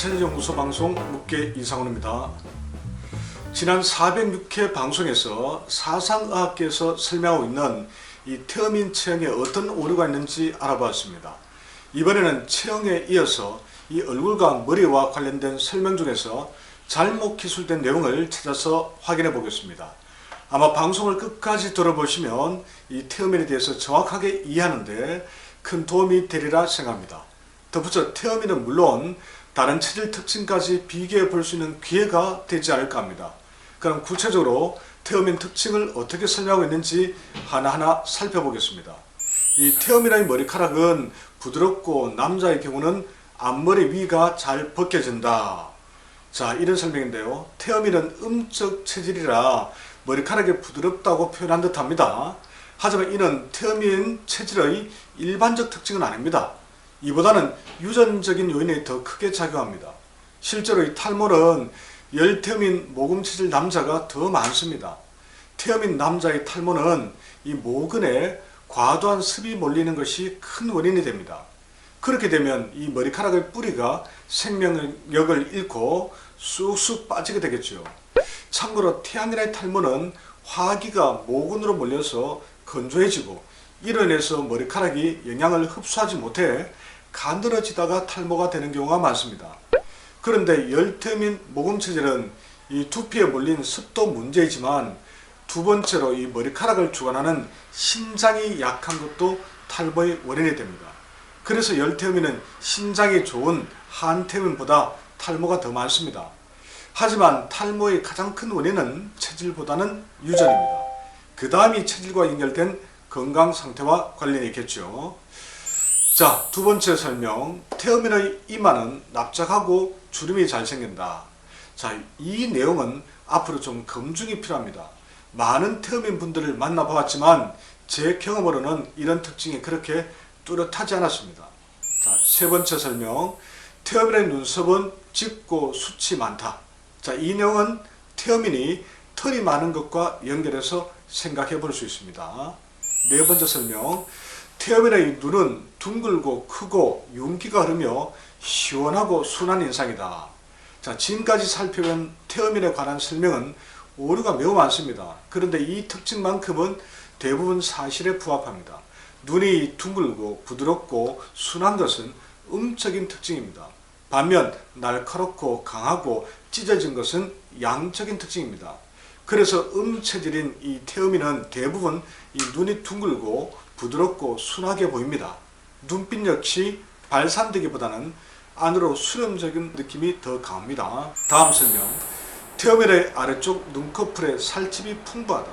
관찰연구소 방송 묵계 이상훈입니다. 지난 406회 방송에서 사상의학계에서 설명하고 있는 이 태어민 체형에 어떤 오류가 있는지 알아보았습니다. 이번에는 체형에 이어서 이 얼굴과 머리와 관련된 설명 중에서 잘못 기술된 내용을 찾아서 확인해 보겠습니다. 아마 방송을 끝까지 들어보시면 이 태어민에 대해서 정확하게 이해하는데 큰 도움이 되리라 생각합니다. 덧붙여 태어민은 물론 다른 체질 특징까지 비교해 볼 수 있는 기회가 되지 않을까 합니다. 그럼 구체적으로 태어민 특징을 어떻게 설명하고 있는지 하나하나 살펴보겠습니다. 이 태어민의 머리카락은 부드럽고 남자의 경우는 앞머리 위가 잘 벗겨진다. 자, 이런 설명인데요. 태어민은 음적 체질이라 머리카락이 부드럽다고 표현한 듯 합니다. 하지만 이는 태어민 체질의 일반적 특징은 아닙니다. 이보다는 유전적인 요인이 더 크게 작용합니다. 실제로 이 탈모는 열태민 모금 체질 남자가 더 많습니다. 태어민 남자의 탈모는 이 모근에 과도한 습이 몰리는 것이 큰 원인이 됩니다. 그렇게 되면 이 머리카락의 뿌리가 생명력을 잃고 쑥쑥 빠지게 되겠죠. 참고로 태양이라의 탈모는 화기가 모근으로 몰려서 건조해지고 이로 인해서 머리카락이 영양을 흡수하지 못해 가늘어지다가 탈모가 되는 경우가 많습니다. 그런데 열태민 모금 체질은 이 두피에 몰린 습도 문제이지만 두 번째로 이 머리카락을 주관하는 신장이 약한 것도 탈모의 원인이 됩니다. 그래서 열태민은 신장이 좋은 한태민보다 탈모가 더 많습니다. 하지만 탈모의 가장 큰 원인은 체질보다는 유전입니다. 그 다음이 체질과 연결된 건강 상태와 관련이 있겠죠. 자, 두 번째 설명. 태어민의 이마는 납작하고 주름이 잘 생긴다. 자, 이 내용은 앞으로 좀 검증이 필요합니다. 많은 태어민 분들을 만나보았지만 제 경험으로는 이런 특징이 그렇게 뚜렷하지 않았습니다. 자, 세 번째 설명. 태어민의 눈썹은 짙고 숱이 많다. 자, 이 내용은 태어민이 털이 많은 것과 연결해서 생각해 볼 수 있습니다. 네 번째 설명. 태어민의 눈은 둥글고 크고 윤기가 흐르며 시원하고 순한 인상이다. 자, 지금까지 살펴본 태어민에 관한 설명은 오류가 매우 많습니다. 그런데 이 특징만큼은 대부분 사실에 부합합니다. 눈이 둥글고 부드럽고 순한 것은 음적인 특징입니다. 반면 날카롭고 강하고 찢어진 것은 양적인 특징입니다. 그래서 음체질인 이 태음이는 대부분 이 눈이 둥글고 부드럽고 순하게 보입니다. 눈빛 역시 발산되기보다는 안으로 수렴적인 느낌이 더 강합니다. 다음 설명. 태음의 아래쪽 눈꺼풀에 살집이 풍부하다.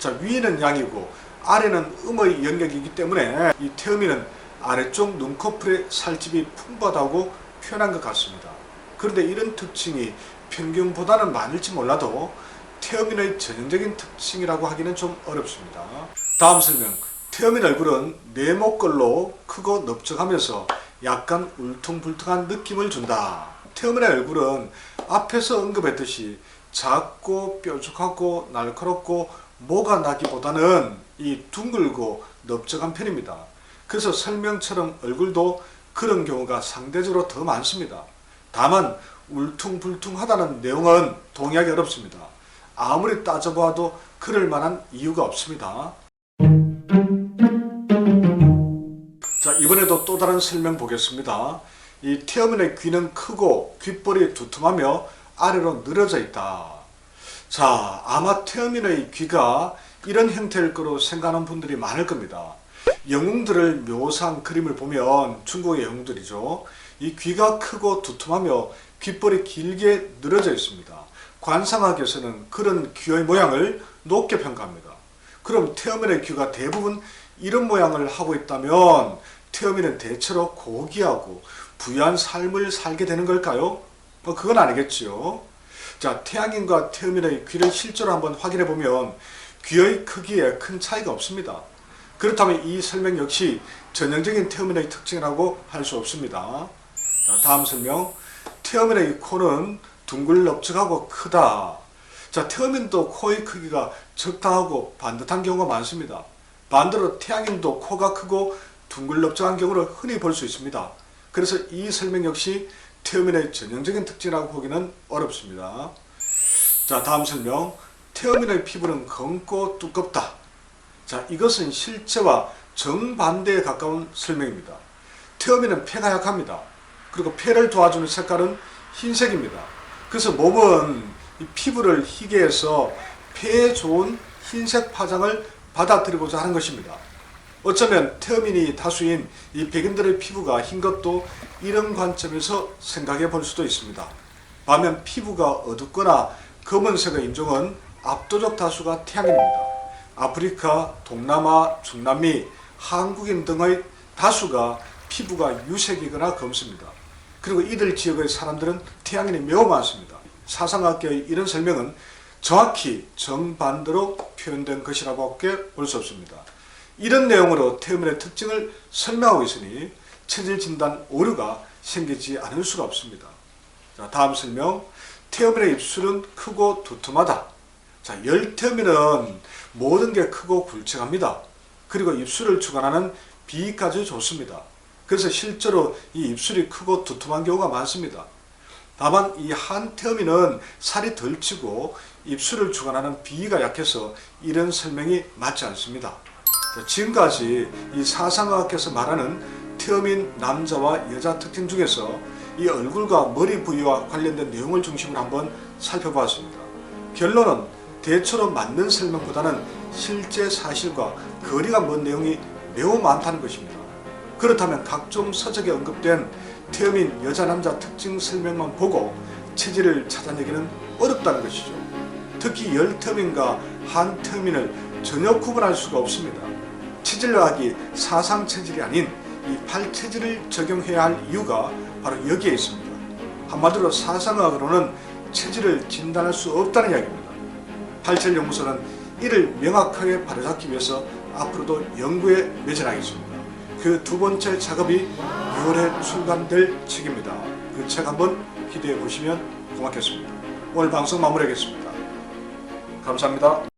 자, 위에는 양이고 아래는 음의 영역이기 때문에 이 태음이는 아래쪽 눈꺼풀에 살집이 풍부하다고 표현한 것 같습니다. 그런데 이런 특징이 평균보다는 많을지 몰라도 태어민의 전형적인 특징이라고 하기는 좀 어렵습니다. 다음 설명. 태어민 얼굴은 네모꼴로 크고 넓적하면서 약간 울퉁불퉁한 느낌을 준다. 태어민의 얼굴은 앞에서 언급했듯이 작고 뾰족하고 날카롭고 모가 나기보다는 이 둥글고 넓적한 편입니다. 그래서 설명처럼 얼굴도 그런 경우가 상대적으로 더 많습니다. 다만 울퉁불퉁하다는 내용은 동의하기 어렵습니다. 아무리 따져봐도 그럴 만한 이유가 없습니다. 자, 이번에도 또 다른 설명 보겠습니다. 이 태어민의 귀는 크고 귓볼이 두툼하며 아래로 늘어져 있다. 자, 아마 태어민의 귀가 이런 형태일 거로 생각하는 분들이 많을 겁니다. 영웅들을 묘사한 그림을 보면 중국의 영웅들이죠. 이 귀가 크고 두툼하며 귓볼이 길게 늘어져 있습니다. 관상학에서는 그런 귀의 모양을 높게 평가합니다. 그럼 태어민의 귀가 대부분 이런 모양을 하고 있다면 태어민은 대체로 고귀하고 부유한 삶을 살게 되는 걸까요? 뭐 그건 아니겠지요. 자, 태양인과 태어민의 귀를 실제로 한번 확인해 보면 귀의 크기에 큰 차이가 없습니다. 그렇다면 이 설명 역시 전형적인 태어민의 특징이라고 할 수 없습니다. 자, 다음 설명. 태어민의 코는 둥글 넓적하고 크다. 자, 태어민도 코의 크기가 적당하고 반듯한 경우가 많습니다. 반대로 태양인도 코가 크고 둥글 넓적한 경우를 흔히 볼 수 있습니다. 그래서 이 설명 역시 태어민의 전형적인 특징이라고 보기는 어렵습니다. 자, 다음 설명. 태어민의 피부는 검고 두껍다. 자, 이것은 실제와 정반대에 가까운 설명입니다. 태어민은 폐가 약합니다. 그리고 폐를 도와주는 색깔은 흰색입니다. 그래서 몸은 이 피부를 희게 해서 폐에 좋은 흰색 파장을 받아들이고자 하는 것입니다. 어쩌면 태어민이 다수인 이 백인들의 피부가 흰 것도 이런 관점에서 생각해 볼 수도 있습니다. 반면 피부가 어둡거나 검은색의 인종은 압도적 다수가 태양인입니다. 아프리카, 동남아, 중남미, 한국인 등의 다수가 피부가 유색이거나 검습니다. 그리고 이들 지역의 사람들은 태양인이 매우 많습니다. 사상학계의 이런 설명은 정확히 정반대로 표현된 것이라고밖에 볼 수 없습니다. 이런 내용으로 태음인의 특징을 설명하고 있으니 체질 진단 오류가 생기지 않을 수가 없습니다. 자, 다음 설명. 태음인의 입술은 크고 두툼하다. 자, 열태음인은 모든 게 크고 굵직합니다. 그리고 입술을 주관하는 비위까지 좋습니다. 그래서 실제로 이 입술이 크고 두툼한 경우가 많습니다. 다만 이 한태음인은 살이 덜 찌고 입술을 주관하는 비위가 약해서 이런 설명이 맞지 않습니다. 자, 지금까지 이 사상학께서 말하는 태음인 남자와 여자 특징 중에서 이 얼굴과 머리 부위와 관련된 내용을 중심으로 한번 살펴보았습니다. 결론은 대체로 맞는 설명보다는 실제 사실과 거리가 먼 내용이 매우 많다는 것입니다. 그렇다면 각종 서적에 언급된 태음인 여자 남자 특징 설명만 보고 체질을 찾아내기는 어렵다는 것이죠. 특히 열 태음인과 한 태음인을 전혀 구분할 수가 없습니다. 체질학이 사상 체질이 아닌 이 팔체질을 적용해야 할 이유가 바로 여기에 있습니다. 한마디로 사상학으로는 체질을 진단할 수 없다는 이야기입니다. 팔체질 연구소는 이를 명확하게 바로잡기 위해서 앞으로도 연구에 매진하겠습니다. 그 두 번째 작업이 6월에 출간될 책입니다. 그 책 한번 기대해 보시면 고맙겠습니다. 오늘 방송 마무리하겠습니다. 감사합니다.